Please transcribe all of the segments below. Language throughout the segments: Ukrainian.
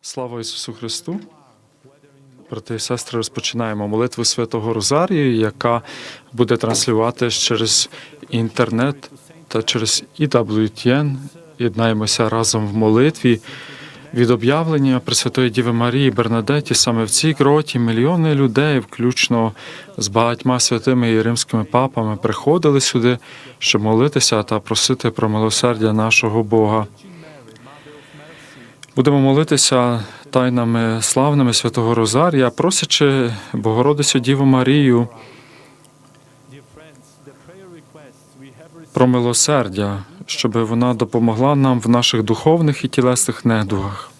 Слава Ісусу Христу! Брати і сестри, розпочинаємо молитву Святого Розарію, яка буде транслювати через інтернет та через EWTN. Єднаємося разом в молитві від об'явлення Пресвятої Діви Марії Бернадеті. Саме в цій гроті мільйони людей, включно з багатьма святими і римськими папами, приходили сюди, щоб молитися та просити про милосердя нашого Бога. Будемо молитися тайнами славними святого Розарія, просячи Богородицю Діву Марію про милосердя, щоб вона допомогла нам в наших духовних і тілесних недугах.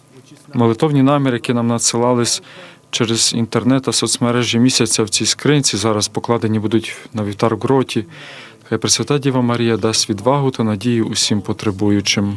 Молитовні наміри, які нам надсилались через інтернет та соцмережі місяця в цій скринці, зараз покладені будуть на вівтар гроті. Хай Пресвята Діва Марія дасть відвагу та надію усім потребуючим.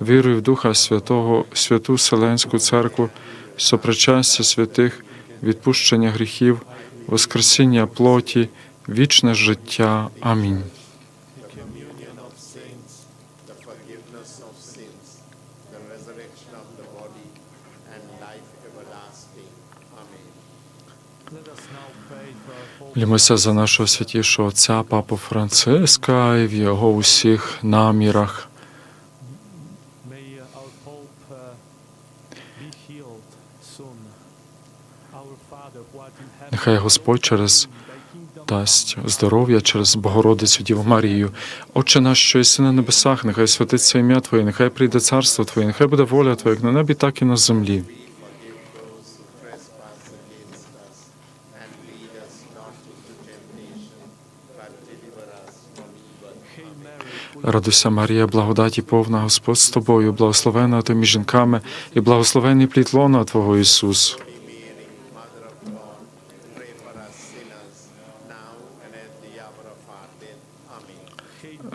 Вірую в Духа Святого, святу Вселенську Церкву, сопричастя святих, відпущення гріхів, воскресіння плоті, вічне життя. Амінь. Молімося за нашого святішого Отця Папу Франциска і в його усіх намірах. Нехай Господь через дасть здоров'я через Богородицю Діву Марію. Отче наш, що єси на небесах, нехай святиться ім'я Твоє, нехай прийде царство Твоє, нехай буде воля Твоя, як на небі, так і на землі. Радуйся, Марія, благодаті повна, Господь з тобою, благословена ти між жінками, і благословений плід лона Твого Ісус.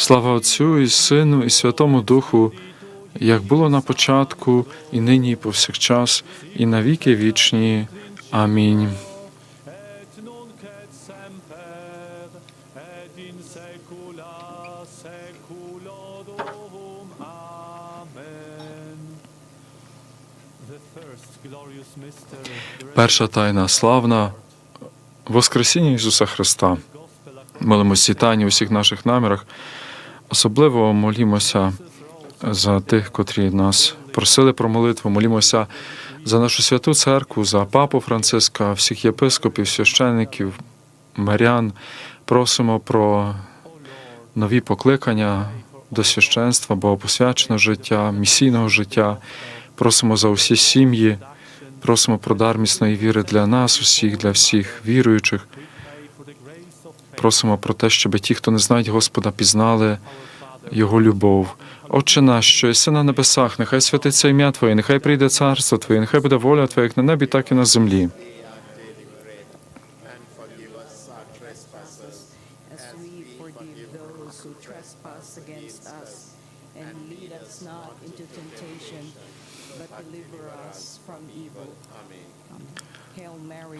Слава Отцю і Сину, і Святому Духу, як було на початку, і нині, і повсякчас, і на віки вічні. Амінь. Перша тайна славна Воскресіння Ісуса Христа. According Молимося тайні у всіх наших намірах. Особливо молімося за тих, котрі нас просили про молитву. Молімося за нашу святу церкву, за папу Франциска, всіх єпископів, священників, марян. Просимо про нові покликання до священства, богопосвяченого життя, місійного життя. Просимо за усі сім'ї, просимо про дар міцної віри для нас, усіх, для всіх віруючих. pray for the grace of faith, Просимо про те, щоб ті, хто не знають Господа, пізнали Його любов. Отче наш, що єси на небесах, нехай святиться ім'я Твоє, нехай прийде царство Твоє, нехай буде воля Твоя, як на небі, так і на землі.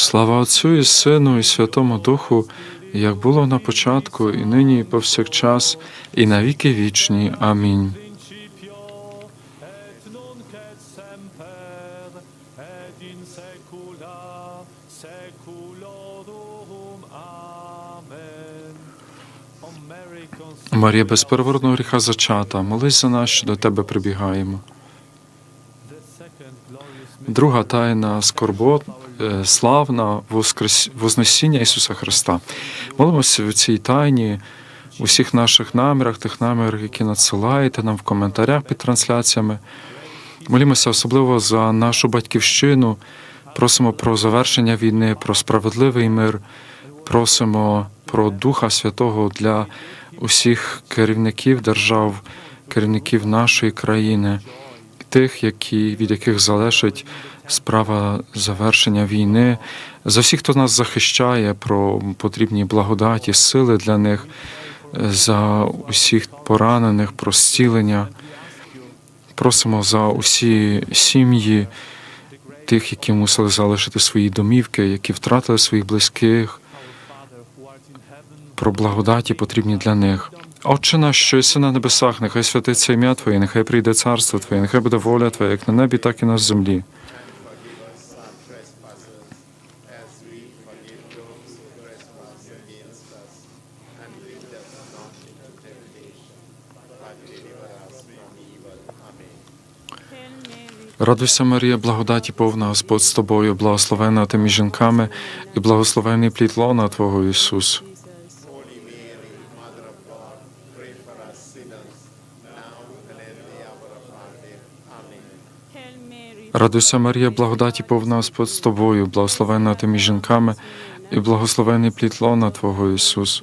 Слава Отцю і Сину, і Святому Духу, як було на початку, і нині, і повсякчас, і навіки вічні. Амінь. Марія без переворотного гріха зачата, молись за нас, що до тебе прибігаємо. Друга тайна скорбот, е, славна воскрес... Вознесіння Ісуса Христа. Молимося в цій тайні у всіх наших намірах, тих намірах, які надсилаєте нам в коментарях під трансляціями. Молімося особливо за нашу батьківщину. Просимо про завершення війни, про справедливий мир. Просимо про Духа Святого для усіх керівників держав, керівників нашої країни, тих, які, від яких залежить справа завершення війни, за всіх, хто нас захищає, про потрібні благодаті, сили для них, за усіх поранених, про зцілення. Просимо за усі сім'ї, тих, які мусили залишити свої домівки, які втратили своїх близьких, про благодаті потрібні для них. Отче наш, що єси на небесах, нехай святиться ім'я Твоє, нехай прийде царство Твоє, нехай буде воля Твоя, як на небі, так і на землі. Радуйся, Марія, благодаті повна Господь з тобою, благословена ти між жінками, і благословений плід лона Твого Ісус. Радуйся, Марія, благодаті повна Господь з тобою, благословена ти між жінками, і благословений плід лона Твого Ісус.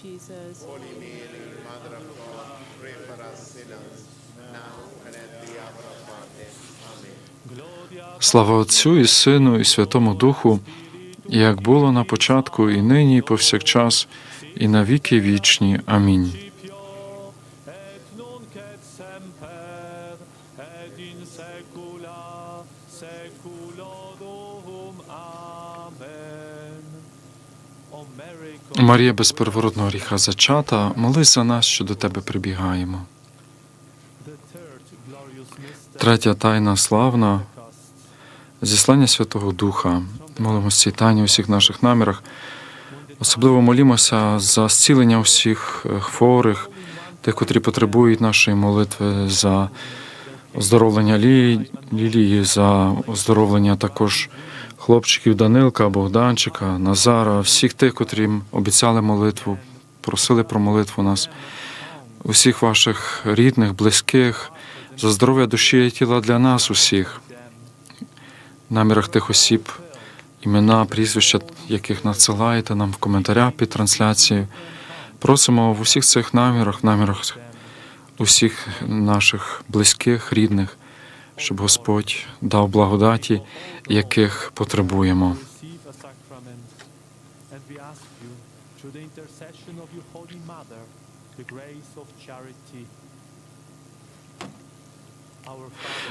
Слава Отцю і Сину, і Святому Духу, як було на початку, і нині, і повсякчас, і на віки вічні. Амінь. Марія без гріха зачата, молись за нас, що до тебе прибігаємо. Третя тайна славна. Зіслання Святого Духа. Молимося цій тайні у всіх наших намірах. Особливо молімося за зцілення усіх е, хворих, тих, котрі потребують нашої молитви за оздоровлення Лілії, за оздоровлення також хлопчиків Данилка, Богданчика, Назара, всіх тих, котрим обіцяли молитву, просили про молитву нас, усіх ваших рідних, близьких, за здоров'я душі і тіла для нас усіх, намірах тих осіб, імена, прізвища, яких надсилаєте нам в коментарях під трансляцією. Просимо в усіх цих намірах, намірах усіх наших близьких, рідних, щоб Господь дав благодаті, яких потребуємо. receive a sacrament. And we ask you, through the intercession of your Holy Mother, the grace of charity. Our Father,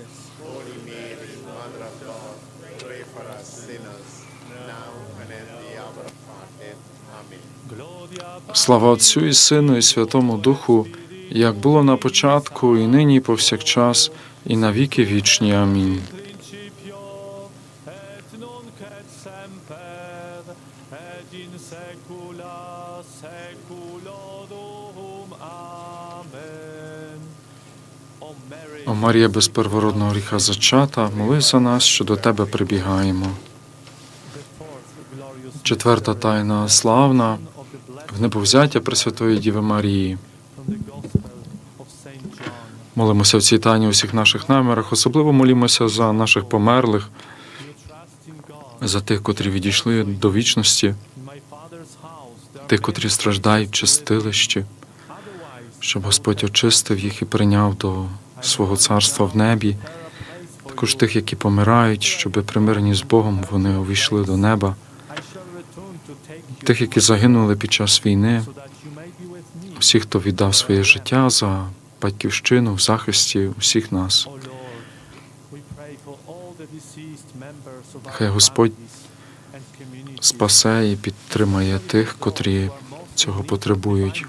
Слава Отцю і Сину, і Святому Духу, як було на початку, і нині, і повсякчас, і на віки вічні. Амінь. О Марія без первородного гріха зачата, молись за нас, що до тебе прибігаємо. Четверта тайна славна небовзяття Пресвятої Діви Марії. Молимося в цій тайні у всіх наших намірах, особливо молімося за наших померлих, за тих, котрі відійшли до вічності, тих, котрі страждають в чистилищі, щоб Господь очистив їх і прийняв до свого царства в небі. Також тих, які помирають, щоб примирені з Богом вони увійшли до неба, тих, які загинули під час війни, so that you may be with me. всі, хто віддав своє життя за батьківщину в захисті усіх нас. Хай Господь. Спасе і підтримає тих, котрі цього потребують.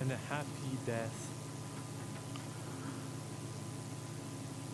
And a happy death.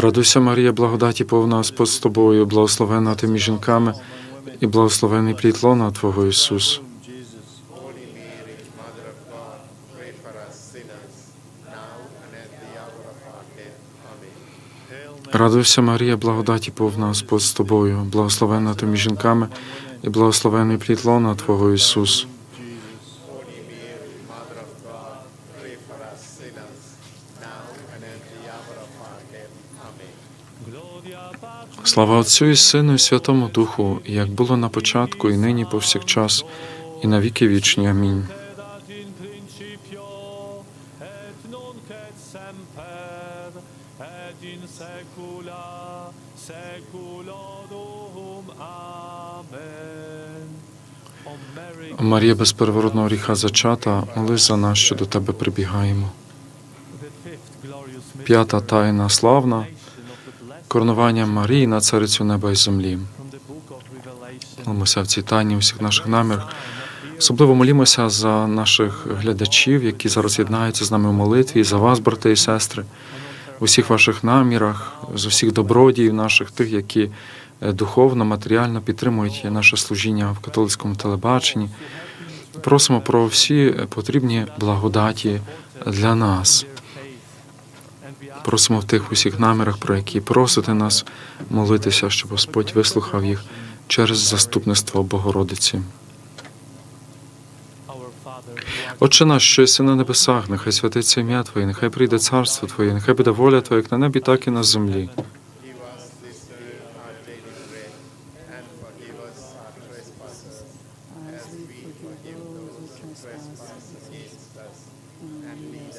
Радуйся, Марія, благодаті повна Господь з тобою, благословена ти між жінками, і благословений плід лона Твого Ісус. Радуйся, Марія, благодаті повна Господь з тобою, благословена ти між жінками, і благословений плід лона Твого Ісус. Слава Отцю і Сину, і Святому Духу, як було на початку, і нині повсякчас, і на віки вічні. Амінь. Марія без первородного гріха зачата, молись за нас, що до тебе прибігаємо. П'ята тайна славна, коронування Марії на царицю неба і землі. Молимося в цій тайні у всіх наших намірах. Особливо молімося за наших глядачів, які зараз єднаються з нами в молитві, і за вас, брати і сестри, в усіх ваших намірах, з усіх добродіїв наших, тих, які е, духовно, матеріально підтримують наше служіння в католицькому телебаченні. Просимо про всі потрібні благодаті для нас. Просимо в тих усіх намірах, про які просите нас молитися, щоб Господь вислухав їх через заступництво Богородиці. Отче наш, що єси на небесах, нехай святиться ім'я Твоє, нехай прийде царство Твоє, нехай буде воля Твоя, як на небі, так і на землі. And lead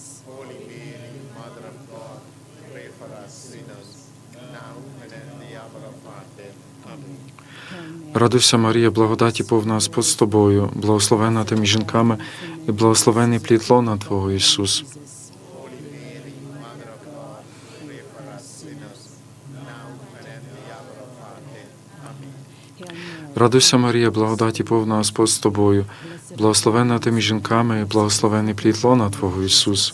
Радуйся, Марія, благодаті повна Господь з тобою, благословенна ти жінками, і благословений плід лона Твого Ісус. Радуйся, Марія, благодаті повна Господь з тобою, благословенна ти жінками, і благословений плід лона Твого Ісус.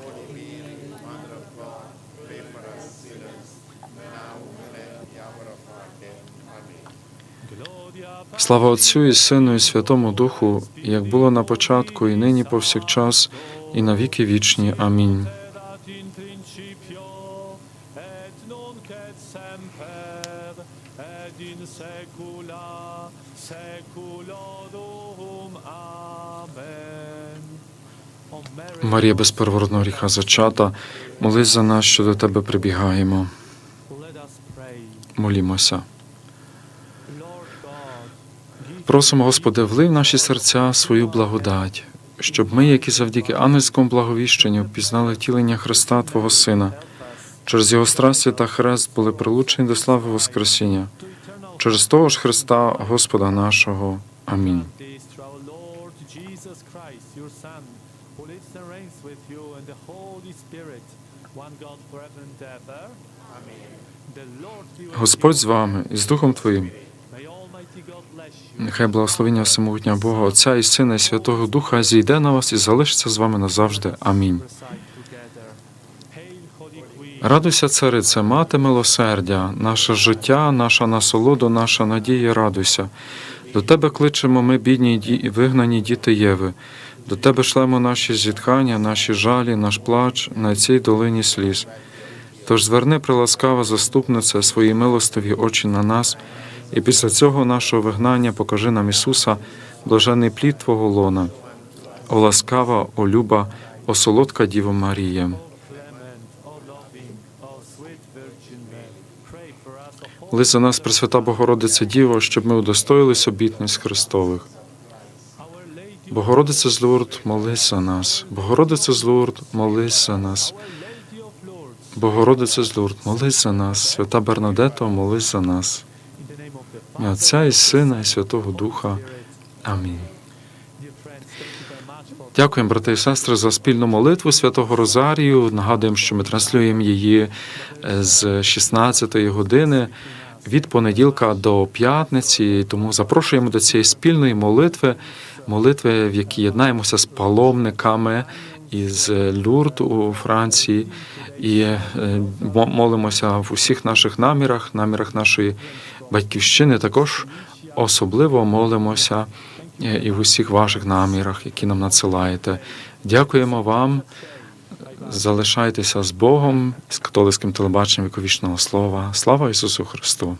Слава Отцю і Сину, і Святому Духу, як було на початку, і нині повсякчас, і на віки вічні. Амінь. Марія без первородного гріха зачата, молись за нас, що до тебе прибігаємо. Молімося. Просимо, Господи, влив наші серця свою благодать, щоб ми, які завдяки ангельському благовіщенню, пізнали втілення Христа Твого Сина, через Його страсті та хрест були прилучені до слави Воскресіння, через того ж Христа, Господа нашого. Амінь. Господь з вами і з Духом Твоїм. Нехай благословення всемогутнього Бога, Отця і Сина і Святого Духа зійде на вас і залишиться з вами назавжди. Амінь. Радуйся, царице, мати милосердя, наше життя, наша насолода, наша надія, радуйся. До тебе кличемо ми, бідні ді- вигнані діти Єви. До тебе шлемо наші зітхання, наші жалі, наш плач на цій долині сліз. Тож зверни, приласкава заступниця, свої милостиві очі на нас, і після цього нашого вигнання покажи нам Ісуса, блажений плід Твого лона. О ласкава, о люба, о солодка Діво Марія. O clement, O loving, O sweet Virgin Mary, pray for us, O Holy Ли за нас, Пресвята Богородиця Діво, щоб ми удостоїлись обітниць Христових. Богородиця з Лурд, молись за нас. Богородиця з Лурд, молись за нас. Богородиця з Лурд, молись за нас. Свята Бернадето, молись за нас. in the name of the Ім'я Father, Отця і Сина, і Святого Духа. Амінь. Дякуємо, брати і сестри, за спільну молитву Святого Розарію. Нагадуємо, що ми транслюємо її е, з 16-ї години від понеділка до п'ятниці. Тому запрошуємо до цієї спільної молитви, молитви, в якій єднаємося з паломниками із Люрд у Франції і е, молимося в усіх наших намірах, намірах нашої батьківщини. Також особливо молимося е, і в усіх ваших намірах, які нам надсилаєте. Дякуємо вам. Залишайтеся з Богом, з католицьким телебаченням віковічного слова. Слава Ісусу Христу!